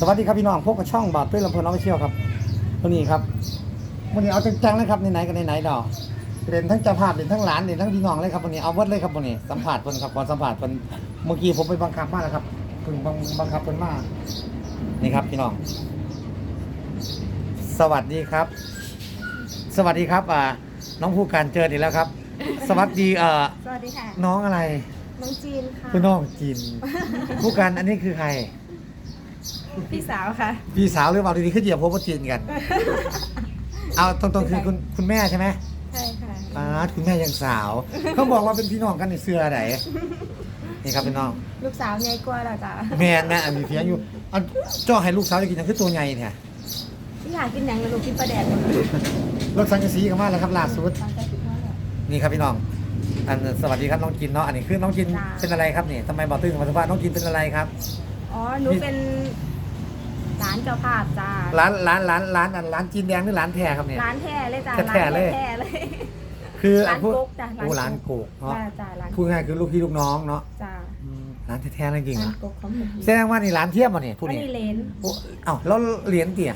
สวัสดีครับพี่น้องพบกับช่องบาทเพื่อนลำเพลินน้องไปเชี่ยวครับวันนี้ครับวันนี้เอาจังๆเลยครับไหนๆกันไหนๆดอกเด่นทั้งเจ้าภาพเด่นทั้งหลานเด่นทั้งพี่น้องเลยครับวันนี้เอาเวิร์ดเลยครับวันนี้สัมผัสเพิ่นครับก่อนสัมผัสเพิ่นเมื่อกี้ผมไปบังคับมาแล้วครับเพิ่งบังบังคับเพิ่นมานี่ครับพี่น้อง สวัสดีครับ สวัสดีครับอ่าน้องผู้การเจออีกแล้วครับ สวัสดีเอ่อสวัสดีค่ะ น้องอะไร น้องจีนค่ะคือน้องจินผู้การอันนี้คือใคร พี่สาวค่ะ พี่สาวหรือเปล่าดีๆขึ้นเหยียบพบว่าจีนกัน เอาตรงๆคือคุณคุณแม่ใช่ไหมใช่ค่ะ ป้าดคุณแม่ยังสาวเขาบอกว่าเป็นพี่น้องกันในเสื้อไหนนี่ครับเป็นน้อง ลูกสาวใหญ่กว่าแล้วจ้ะแม่แม่อันนี้เพียงอยู่อันจ้อให้ลูกสาวจะกินอย่างคือตัวใหญ่เนี่ยพี่อยากกินหยังกับลูกกินปลาแดกหมดเลยรถสังกะสีกันมาแล้วครับล่าสุดฟังแต่สิบห้าแล้วนี่ครับพี่น้อง อันสวัสดีครับน้องจินเนาะ อันนี้คือน้องจินจ้า เป็นอะไรครับนี่ทำไมบอกตื้นมาสัมภาษณ์น้องจินเป็นอะไรครับ อ๋อ หนูเป็น ร้านเจ้าภาพจ้า ร้านร้านร้านร้านอันร้านจีนแดงหรือร้านแท้ครับเนี่ย ร้านแท้เลยจ้าแท้ๆเลย ร้านแท้ๆเลย คือร้านพูดโก๊กจ้ะโอ้ร้านโกกเนาะจ้าจ้าร้านพูดง่ายคือลูกพี่ลูกน้องเนาะจ้าอืมร้านแท้ๆเลยจริงร้าอะนโก๊กของหนูแสดงว่านี่ร้านเทียบอะนี่พูดอันนี่นี้เลนโอ้เอ้าแล้วเหรียญเตี่ย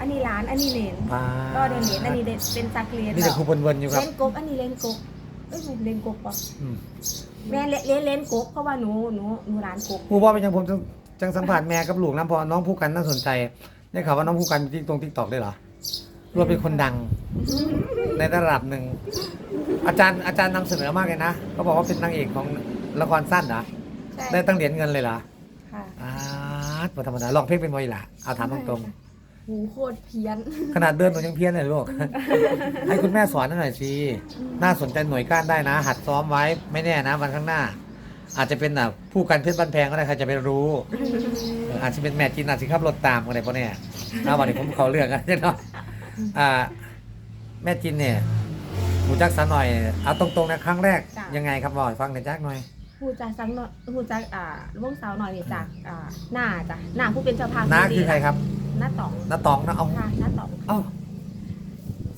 อันนี้ร้าน อันนี้เลนป้าก็เดินเลนอันนี้เดินเป็นจักรเลนนี่จะคูบนๆอยู่คเลรับนโก๊กอันนี้เลนโก๊กเอ้ยเลนโก๊กปะอืมแม่เลนเลนเลนโก๊กเพราะว่าหนูหนูหนูร้านโก๊กครูว่าเป็นยังผม จังจังสัมผัสแม่กับลูกน้ำพอน้องผู้กันน่าสนใจได้ข่าวว่าน้องผู้กันมีตรงทิกตอกด้วยเหรอรู้ว่าเป็นคนดัง ในระดับหนึ่งอาจารย์อาจารย์นำเสนอมากเลยนะเขาบอกว่าเป็นนางเอกของละครสั้นเหรอใช่ได้ตั้งเหรียญเงินเลยเหรอค่ะอ่าบ่ธรรมดาลองเพลงเป็นมวยล่ะเอาถามตรงหูโคตรเพี้ยนๆขนาดเดินหนูยังเพี้ยนเลยลูก ให้คุณแม่สอนหน่อยสิน่าสนใจหน่วยก้านได้นะ หัดซ้อมไว้ไม่แน่นะวันข้างหน้า อาจจะเป็นอะผู้กันเพชรบ้านแพงก็ได้ใครจะไปรู้เอออาจจะเป็นแม่จีนอาจจะขับรถตามกันได้ปะเนี่ยเอาวันนี้ผมเขาเลือกกันเนาะอ่า แม่จินเนี่ยหมูจักสันหน่อยเอาตรงๆนะครั้งแรก จ้ะ ยังไงครับบอยฟังหน่อยจักหน่อย หูจักสังหน่อยหูจักอ่าวงสาวหน่อยนี่จากอ่าหน้าจ้ะหน้าผู้เป็นเจ้าภาพน้าดีคือใครครับหน้าต๋องน้าตองนะเอาค่ะหน้าต๋อง เอ้า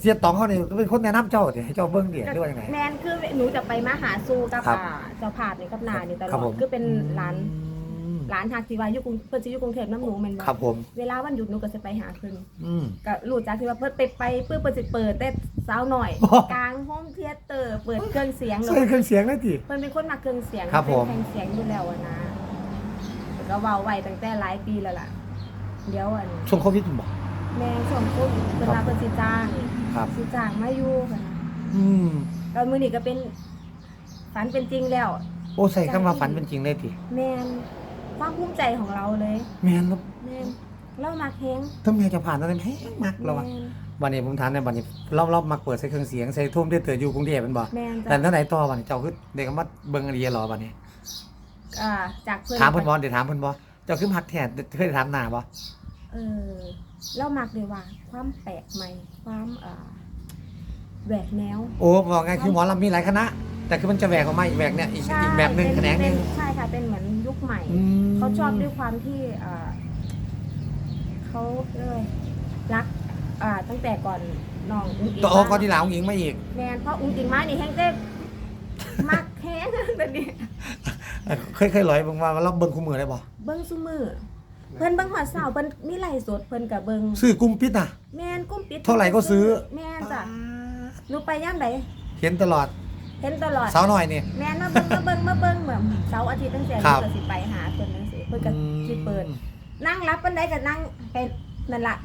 เสียตองเขาเนี่ยเป็นคนแนะนำเจ้าเดี๋ยวให้เจ้าเบิ้งเดี๋ยวด้วยยังไง แมนคือหนูจะไปมาหาสู่กับครับอ่าเจ้าภาพนี่กับหน้านี่ตลครัอบผดมคือเป็นร้านอืมร้านฮักซีวาอยู่กรุงเพิ่นสิอยู่กรุงเทพน้ำหนูแม่นบ่ครับผม เวลาวันหยุดหนูก็จะไปหาเพิ่นอืม ก็รู้จักที่ว่าเพิ่นไปไปเพิ่นเปิดสิเปิดแต่สาวหน่อย อ๋อ กลางห้องเธียเตอร์เปิดเครื่องเสียงใส่เครื่องเสียงได้ที เพิ่นเป็นคนมาเครื่องเสียงครับผม เป็นแข่งเสียงอยู่แล้วอะนะแต่ก็เว้าไว้ตั้งแต่หลายปีแล้วล่ะ เดี๋ยวอันช่วงโควิดผมบอก แม่ช่วงโควิดเพิ่นว่าเพิ่นสิจ้างครับ สิจ้างมาอยู่ค่ะนะอืมแล้วมื้อนี้ก็เป็นฝันเป็นจริงแล้ว โอ้ใส่คำว่าฝันเป็นจริงได้ทีแม่นความภูมิใจของเราเลย แม่นแล้วแม่นเรามักแฮงถ้าแม่จะผ่านอะไรแพงมากเราอะแม่นวันนี้ผมถามในยวันนี้รอบๆมาเปิดใส่เครื่องเสียงใส่ทุ่มได้เตืออยู่กรุงเทพเป็นบ่แม่นแต่จ้ะเท่าไหร่ต่อวันนี้เจ้าคือเด็กก็มาเบิ่งอะไรเหรอวันนี้ อ่าจากเพิ่นถามเพิ่นบ่เดี๋ยวถามเพิ่นบ่เจ้าคือมักแท้เคยถามหน้าบ่เออ เรามักเลยว่า ความแปลกใหม่ ความอ่าแหวกแนว โอ้บอกไงคือหมอลำมีหลายคณะ แต่คือมันจะแหวกออกมาอีกแหวกเนี่ยอีกอีกแบบหนึ่งเป็แขนงหนึ่งเป็ใช่ค่ะ เป็นเหมือนยุคใหม่ อืมเขาชอบด้วยความที่อ่าเขาเลยรักอ่าตั้งแต่ก่อนน้องอุ้งอิงต่อก็ที่หลังหญิงมาอีกแมนเพราะอุ้งอิงมานี่แห้งเต้มักแห้งแบบนี้ เคยเคยลอยเบิ่งว่าเราเบิ่งคู่มือได้บ่เบิ้งซุมือ เพิ่นเบิ้งหอดเสาเพิ่นมีไลฟ์สดเพิ่นกับเบิ้งซื้อกลุ่มปิดน่ะ แมนกุ้มปิดเท่าไหร่ก็ซื้อ แมนจ้ะหนูไปย่ามใดเห็นตลอดเห็นตลอด สาวหน่อยนี่ แมนมาเบิ้งมาเบิ้งมาเบิ้งแบบเสาร์อาทิตย์ตั้งแต่ครับเพิ่นก็สิไปหาเพิ่นจังซี่เพิ่นก็สิเปิด นั่งรับปานใดก็นั่งไปนั่นล่ะ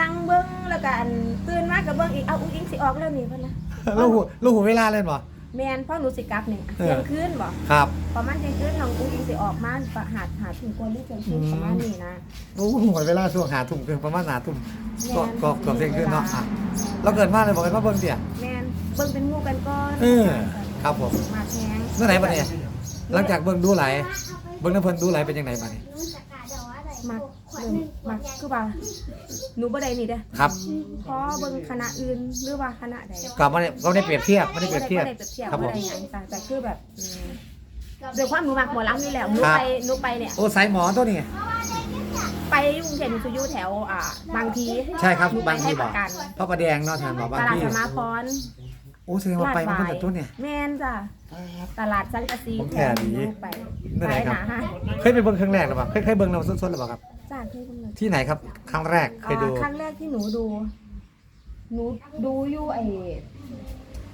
นั่งเบิ้งแล้วก็อันตื่นมาก็เบิ้งอีกเอาอุ้งอิงสิออกแล้วนี่เพิ่นนะลูกหูลูกหูเวลาเล่นบ่ แมนเพราะหนูสิกลับนี่เออเที่ยงคืนบ่ครับ ประมาณเที่ยงคืนน้องอุ้งอิงสิออกมาประหาดหาถึงกวนหรือเที่ยงคืนอืมประมาณนี้นะลูกหูเวลาช่วงหาทุ่มคือประมาณหาทุ่มก็แม่นก็เกือบเที่ยงคืนเนาะอะเราเกิดมาเลยบอกกันว่าเบิ่งเตี่ยแมนเบิ้งเป็นหมู่กันก่อนเออครับผมมาแข้งเมื่อไหร่บัดนี้หลังจากเบิ่งดูไหลายเบิ่งน้ำเพิ่นดูไหลายเป็นยังไงบัดนี้มา เริ่มมาคือว่าหนูบ่ได้นี่เด้อครับขอเบิ่งคณะอื่นหรือว่าคณะใดก็บ่ได้ก็ได้เปรียบเทียบไม่ได้เปรียบเทียบ บ่ได้เปรียบเทียบครับผมบ่ได้หยังจ้ะแต่คือแบบอืมโดยความหนูมักหมอลำนี่แหละหนูครับ ไปหนูไปเนี่ย โอ้สายหมอตัวนี้ ไปกรุงเทพหนูจะอยู่แถวอ่าบางพีใช่ครับหนูไปบางทีให้บปอกระกันพระประแดงเนาะทางหมอบางตลาดที่สมาพร โอ้แสดงว่าไปมาตั้งแต่ต้นเนี่ย แม่นจ้ะตลาดสังกะสีผมแค่นี้หไปนั่นไปไหนครับหนาห้างเคยไปเบิ่งครั้งแรกหรือเปล่าเคยเคยเบิ่งเราสดๆหรือเปล่าครับ จ้าเคยเบิ่งเลยที่ไหนครับครั้งแรกเคยดู อ่าครั้งแรกที่หนูดู หนูดูอยู่ไอ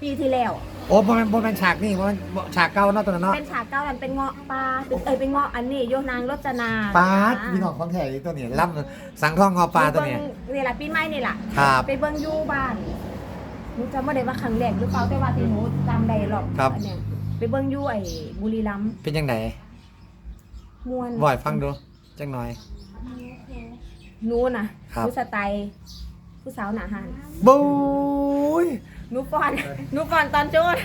ปีที่แล้ว โอ้บนบนเป็นฉากนี่บนฉากเก่าเนาะตัวนั้นเนาะเป็นฉากเก้าอันเป็นเงาะปลาเป็นเอ้ยเป็นเงาะอันนี้โยนางรจนาปลาดอ่พี่น้องของแท้อีตัวนี้ล่ำสังทองงอปลาตัวนี้เบิ่งนี่แหละปีใหม่นี่แหละครับไปเบิ่งอยู่บ้านหนูจำไม่ได้ว่าครั้งแรกหรือเปล่าแต่ว่าที่หนูจำได้หรอกครับ อันเนี้ยไปเบิ่งอยู่ไอ้บุรีรัมย์เป็นยังไงมวนบ่อยฟังดู จังหน่อย หนูน่ะครับหนูสไตล์ผู้สาวหนาหันบุ้ยหนูก่อน หนูก่อนตอนโจ้น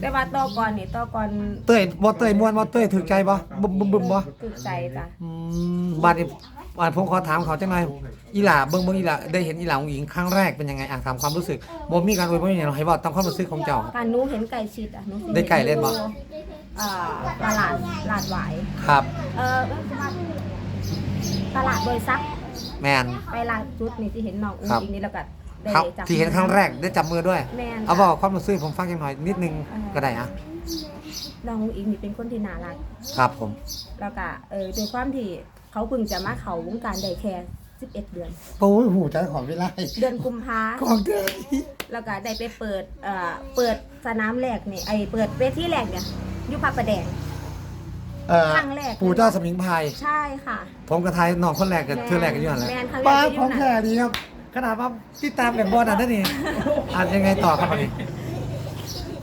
แต่ว่าต่อก่อนนี่ต่อก่อนเต้ยบ่เต้ยม่วนบ่เต้ยถูกใจบ่บึ้มบึ้มบึ้มบ่ถูกใจจ้ะอืมบัดนี้ บัดผมขอถามเขาจังหน่อยอีหล่าเบิ่งเบิ่งอีหล่าได้เห็นอีหล่าของหญิงครั้งแรกเป็นยังไงอะถามความรู้สึกบ่มีการอวยบ่มีหยังให้เว้าตามความรู้สึกของเจ้า การหนูเห็นไก่ชิดอะหนูสิได้ไก่เล่นบ่อ่าตลาดลาดหวายครับ เออตลาดโดยซับแมนไปลานจุดนี่ที่เห็นน้องอุ้งครับอิงนี่แล้วก็ได้ครับจับที่เห็นครั้งแรกได้จับมือด้วย แม่นเอาบอกความรู้สึกให้ผมฟังจังหน่อยนิดนึงก็ได้อะน้องอุ้งอิงนี่เป็นคนที่น่ารัก ครับผม แล้วก็เออด้วยความที่ เขาเพิ่งจะมาเขาวงการได้แค่11 เดือน โอ้ยหูใจของเวลาเดือนกุมภาของเธอแล้วก็ได้ไปเปิดเอ่อเปิดสนามแรกนี่ไอเปิดเวทีแรกเนี่ยอยุพระประแดง เอ่อครั้งแรก ปู่เจ้าสมิงพรายใช่ค่ะผมกับไทยน้องคนแรกกับเธอแรกกันอยู่นั่นแหละแมนครั้งแรป้ากไปอขยู่องน่ะแท้ดีครับขนาดว่าติดตามแบบบอลนั่นนี่อ่านยังไงต่อครับอันนี้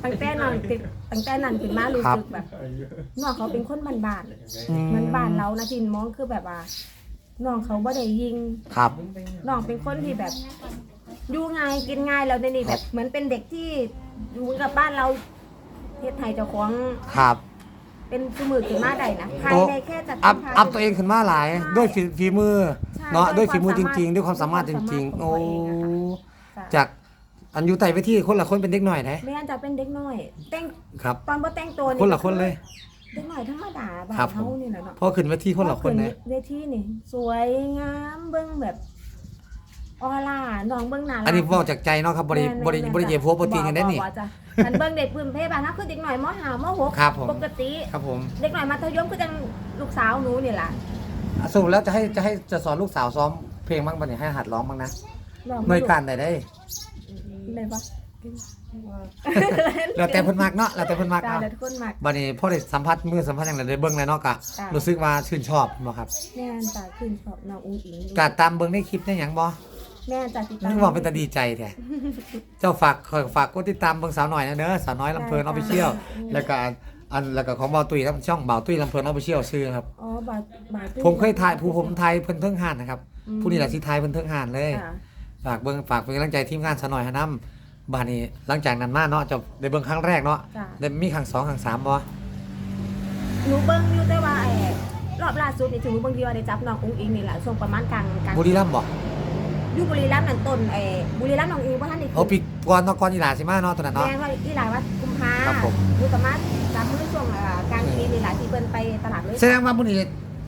ตั้งแต่นอนติดตั้งแต่นั้นขึ้นมารู้ครับสึกแบบน้องเขาเป็นคนบ้านอืๆมันบ้านเรานะจินมองคือแบบว่าน้องเขาบ่ได้ยิงครับ น้องเป็นคนที่แบบอยู่ง่ายกินง่ายแล้วในนี่คแบรับบ เหมือนเป็นเด็กที่อยู่กับบ้านเราเฮ็ดไทยเจ้าของครับ เป็นสมือขึ้นมาได้นะภายในแค่จัดอัพทำอัพตัวเองขึ้นมาหลายใช่ด้วยฝีฝีมือใช่เนาะด้ด้ววยยฝีมือคจวามสามารถริง ๆ ด้วยความสามารถจริงๆของโอ้ตัวเองอะค่ะจาก อันอยู่ไต่ไปที่คนละคนเป็นเด็กหน่อยนะแม่นจะเป็นเด็กน้อย แต่งครับ ตอนบ่แต่งตัวคนละคนเลย เด็กน้อยธรรมดาบ้านครับผเฮามนี่แหละเนาะพอขึ้นไปที่คนละคนนะ เวทีนี่ สวยงามเบิ่งแบบออร่าน้องเบิ่งน่ารักอันนี้บอกจากใจเนาะครับบริแม่นบริแม่นบริเยโพโปรตีนกันได้นี่ บ่บ่บ่จ้ะคันเบิ่งเด็กพื้นเพบ้านเฮาคือเด็กน้อยมห้ามหกครับผม ปกติ ครับผมเด็กน้อยมัธยมคือจังลูกสาวหนูนี่ล่ะสรุปแล้วจะให้จะให้จะสอนลูกสาวซ้อมเพลงบ้างปะเนี่ยให้หัดร้องบ้างนะลองหน่วยการไหนได้ ได้ปะแล้วแต่เพิ่นมักเนาะแล้วแต่เพิ่นมักจ้าเนาะเดี๋ยวทุกคนมัก บัดนี้พ่อได้สัมผัสมือสัมผัสอย่างไรได้เบิ่งแล้วเนาะกะจ้ะ รู้สึกว่าชื่นชอบบ่ครับแม่นจ้าขึ้นชอบน้องอุ้งอิงกะตามเบิ่งในคลิปได้หยังบ่แม่นจ้าติดตานึมกว่าเป็นตาดีใจแท้เจ้าฝากขอฝากกดติดตามเบิ่งสาวหน่อยนะเด้อสาวน้อยลำเพลินออฟฟิเชียลแล้วก็อันอันแล้วก็ของบ่าวตุ้ยทั้งช่องบ่าวตุ้ยลำเพลินออฟฟิเชียลชื่อครับ อ๋อบาทบาทผมเคยถ่ายผู้ผมถ่ายเพิ่นเทิงห่านนะครับอืมผู้นี้แหละที่ถ่ายเพิ่นเทิงห่านเลย ค่ะ ฝากเบิ่งฝากเป็นกำลังใจทีมงานสาวน้อยฮะนํบ้านนี้หลังจากนั้นมาเนาะจะได้เบิ่งครั้งแรกเนาะจ้ะ ได้มีครั้งสองครั้งสามบ่ หนูเบิ่งอยู่แต่ว่าไอ้รอบล่าสุดนี่ถึงหนูเบิ่งที่ว่าได้จับน้องอุ้งอิงนี่แหละช่วงประมาณกลางกลางบุรีรัมย์บ่อยู่บุรีรัมย์นั่นต้นไอ้บุรีรัมย์น้องอิงบ่ทันได้เอาปีก่อนเนาะก่อนอีหลาสิมาเนาะตอนนั้นเนาะ แม่นว่าอีหลายว่ากุมภาครับผม หนูก็มาจับมื้อช่วงเอ่อกลางปีนี่แหละที่เพิ่นไปตลาดเลยแสดงว่ามื้อนี้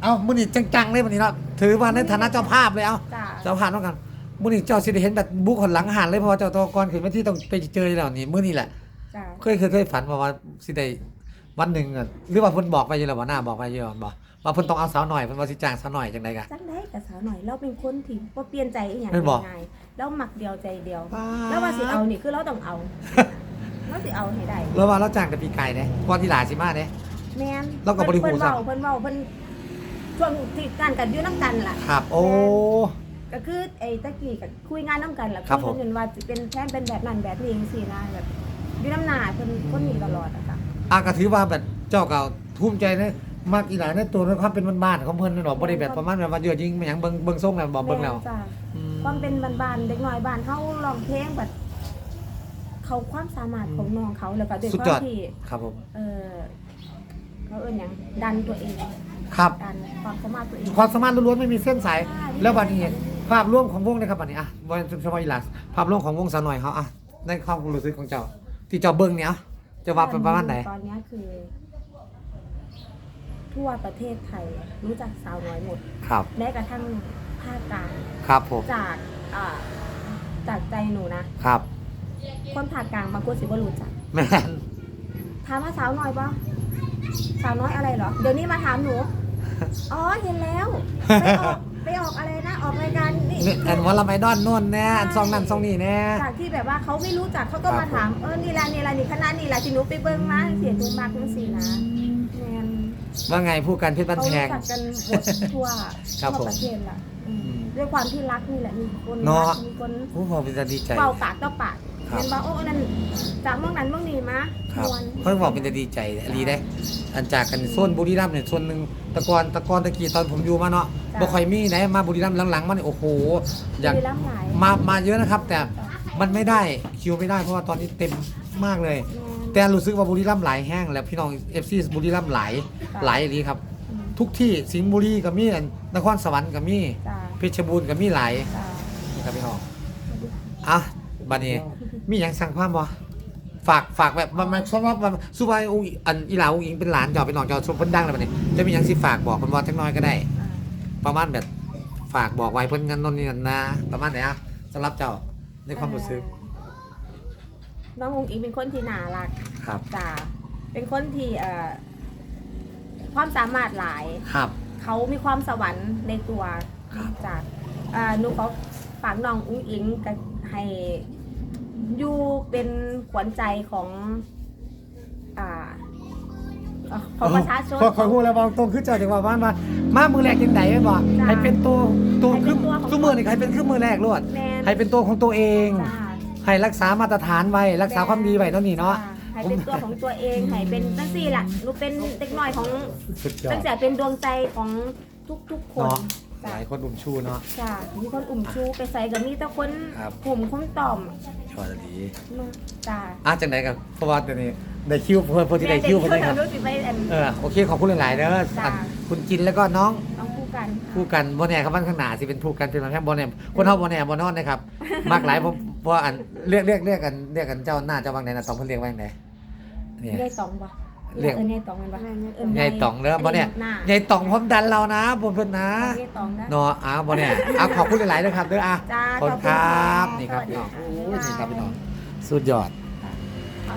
เอ้ามื้อนี้จังๆเลยมื้อนี้เนาะถือว่าในฐานะเจ้าภาพเลยเอ้าจ้าเจ้าภาพเนาะกัน มื้อนี้เจ้าสิได้เห็นแบบบุคคลหลังหันเลยเพราะว่าเจ้าตัวก่อนขึ้นมาที่ต้องไปเจอแล้วนี่มื้อนี้แหละ จ้าเคยเคยเคยฝันว่าว่าสิได้วันหนึ่งอะหรือว่าเพิ่นบอกไปอยู่แล้วว่าหน้าบอกไปอยู่แล้วบ่ว่าเพิ่นต้องเอาสาวหน่อยเพิ่นว่าสิจ้างสาวหน่อยจังไดกะ จังได้กับสาวหน่อยเราเป็นคนที่บ่เปลี่ยนใจอีหยังแม่นบ่ ง่ายๆเรามักเดียวใจเดียว แล้วว่าสิเอานี่คือเราต้องเอาเราสิเอาให้ได้แล้วว่าเราจ้างแต่ปีไก่เด้ก่อนที่หลาสิมาเด้ แม่นเราก็บ่ได้เพิ่นฮู้ซ้ำเว้าเพิ่นเว้าเพิ่นช่วงที่การกันอยู่นํกันล่ะ ครับ โอ้ ก็คือไอ้ตะกี้ก็คุยงานนํกันล่ะครับผมยกันว่าสิเป็นแฟนเป็นแบบนั้นแบบนี้จังซี่นะแบบอยู่น้ำหน้าเพิ่นคนนี้ตลอดอะค่ะอากะถือว่าแบบเจ้าก็ภูมิใจนะมักอีหลาในตัวในความเป็นบ้านๆของเพิ่นนั่นดอกบ่ได้แบบประมาณแบบว่าเยอะยิงมันหยังเบิ่งเบิ่งทรงแล้วบ่เบิ่งแล้วม่นจ้ะอืม ความเป็นบ้านๆเด็กน้อยบ้านเฮาร้องเพลงแบบเขาความสามารถของน้องเขาแล้วก็ด้วยสุดคยวาอมดที่ครับผมเออเขาเอิ้นหยังดันตัวเองครับ ดันความสามารถตัวเอง ความสามารถล้วนๆไม่มีเส้นสายใช่แล้วบัดนี้ ภาพรวมของวงนะครับบัดนี้อะบ่เฉพาะอีหลาภาพรวมของวงสาวหน่อยเฮาอะในความรู้สึกของเจ้า ที่เจ้าเบิ่งเนี่ยจะว่าเป็นประมาณไหนตอนเนี้ยคือ ทั่วประเทศไทยรู้จักสาวน้อยหมด ครับ แม้กระทั่งภาคกลางครับผมจากอ่าจากใจหนูนะครับคนภาคกลางบางคนสิบ่รู้จักแม่นถามว่าสาวน้อยปะสาวน้อยอะไรเหรอ เดี๋ยวนี้มาถามหนู อ๋อ เห็นแล้วไปออก ไปออกอะไรนะออกรายการนี่นี่อันวอลลาไมดอนนู่นแน่อันซองนั่นซองนี่แน่ จากที่แบบว่าเขาไม่รู้จักเขาก็ครัมาบถามเออนี่ละนี่ละนี่คณะนี่ละที่หนูไปเบิ้งมาเสียดูมากนั่นสินะแมนว่าไงผู้การเพชรบ้านเขาแพรู้ง จักกันหมดทั่วครับทั่วผม ประเทศละอืมอืมด้วยความที่รักนี่แหละมีคนเนาะรักมีคน ผู้พอเป็นจะดีใจ เป่าปากต่อปาก ครับเห็นบอกโอ้นั่นจากเมื่อนั้นเมื่อนี้มาครับมวนเพิ่งบอกเป็นจะดีใจดีได้ อันจากกันโซนบุรีรัมย์เนี่ยส่วนหนึ่งแตะกอนตะกอนตะกี้ตอนผมอยู่มาเนาะบ่ค่อยมีไหนมาบุรีรัมย์หลังๆมาเนี่ยโอ้โหอยากมีร่างหลายมา มาเยอะนะครับ แต่มันไม่ได้คิวไม่ได้เพราะว่าตอนนี้เต็มมากเลยแม่นแต่รู้สึกว่าบุรีรัมย์หลายแห้งแล้วพี่น้อง FC บุรีรัมย์หลายค่ะหลายดีครับ อืมทุกที่สิงห์บุรีก็มีอันนครสวรรค์ก็มีจ้าเพชรบูรณ์ก็มีหลายจ้านี่ครับพี่น้องอะ บัดนี้ มีหยังสั่งความบ่ฝากฝากแบบมันมันสมมติว่าสุภาพองค์อันอีหลาองค์อิงเป็นหลานจอเป็นน้องจอชมเพิ่นดังแล้วบัดนี้จะมีหยังสิฝากบอกเพิ่นบ่จักหน้อยก็ได้อ่าประมาณแบบฝากบอกไว้เพิ่นกันนนนี่นั่นนะประมาณไหนอะสำหรับเจ้าในความรู้สึกน้ององอิงเป็นคนที่น่ารักครับจ้าเป็นคนที่เอ่อความสามารถหลาย ครับ เขามีความสวรรค์ในตัวครับจากอ่าหนูเขาฝากน้องอุ้งอิงกับให้ อยู่เป็นขวัญใจของอ่าเอ่อของประชาชนขอขอพูดแล้วบอกตรงคือเจ้าจังว่าบ้านว่ามามือแรกยังไงแม่นบ่จ้ะให้เป็นตัวตัวให้เป็คือนตัวของคือมือนี่ให้เป็นคือมือแรกรวด แมนให้เป็นตัวของตัวเอง จ้า ให้รักษามาตรฐานไว้รักษาความดีไว้เท่านี้เนาะให้เป็นตัวของตัวเองให้เป็นตั้งสี่ละหนูเป็นเด็กน้อยของสุดยอตั้ด งแต่เป็นดวงใจของทุกๆคน เนาะ หจ้ะลายคนดุมชูเนาะ จ้ะมีคนอุ่มชูไปใส่กับมีแต่คนครับ กลุ่มคนต่อมชอดีมาจ้าอะจังไดกับเพราะว่าเดี๋ยวนี้ได้คิวเพิ่นเพิ่นที่ได้คิวเพิ่นได้ครับรู้สึกไปอัน เออโอเคขอบคุณหลายๆเด้อจ้ะ อันคุณจินแล้วก็น้องต้องคู่กันคู่กันบ่แน่ครับวันข้างหน้าสิเป็นคู่กันเป็นมาแค่บ่แน่คนเฮาบ่แน่บ่นอนนะครับมากหลายผมเพราะว่าอันเรียกเรียกเรียกกันเรียกกันเจ้าหน้าเจ้าวังไหนน่ะต้องเพิ่นเรียกว่าจังไดเนี่ยยายตองปะ เรียกเออยายตองเป็นปะเยายตองเด้อบ่เนี่ยหน้ายายตองพร้อมดันเรานะบ่เพิ่นนะยายตองนะเนาะอ้าวบ่เนี่ยอะขอบคุณหลายๆเด้อครับเด้ออะจ้าขอบคุณครับขอบคุณค่ะนี่ครับสวัสดีพี่น้องค่ะโอ้ยนี่ครับพี่น้องสุดยอด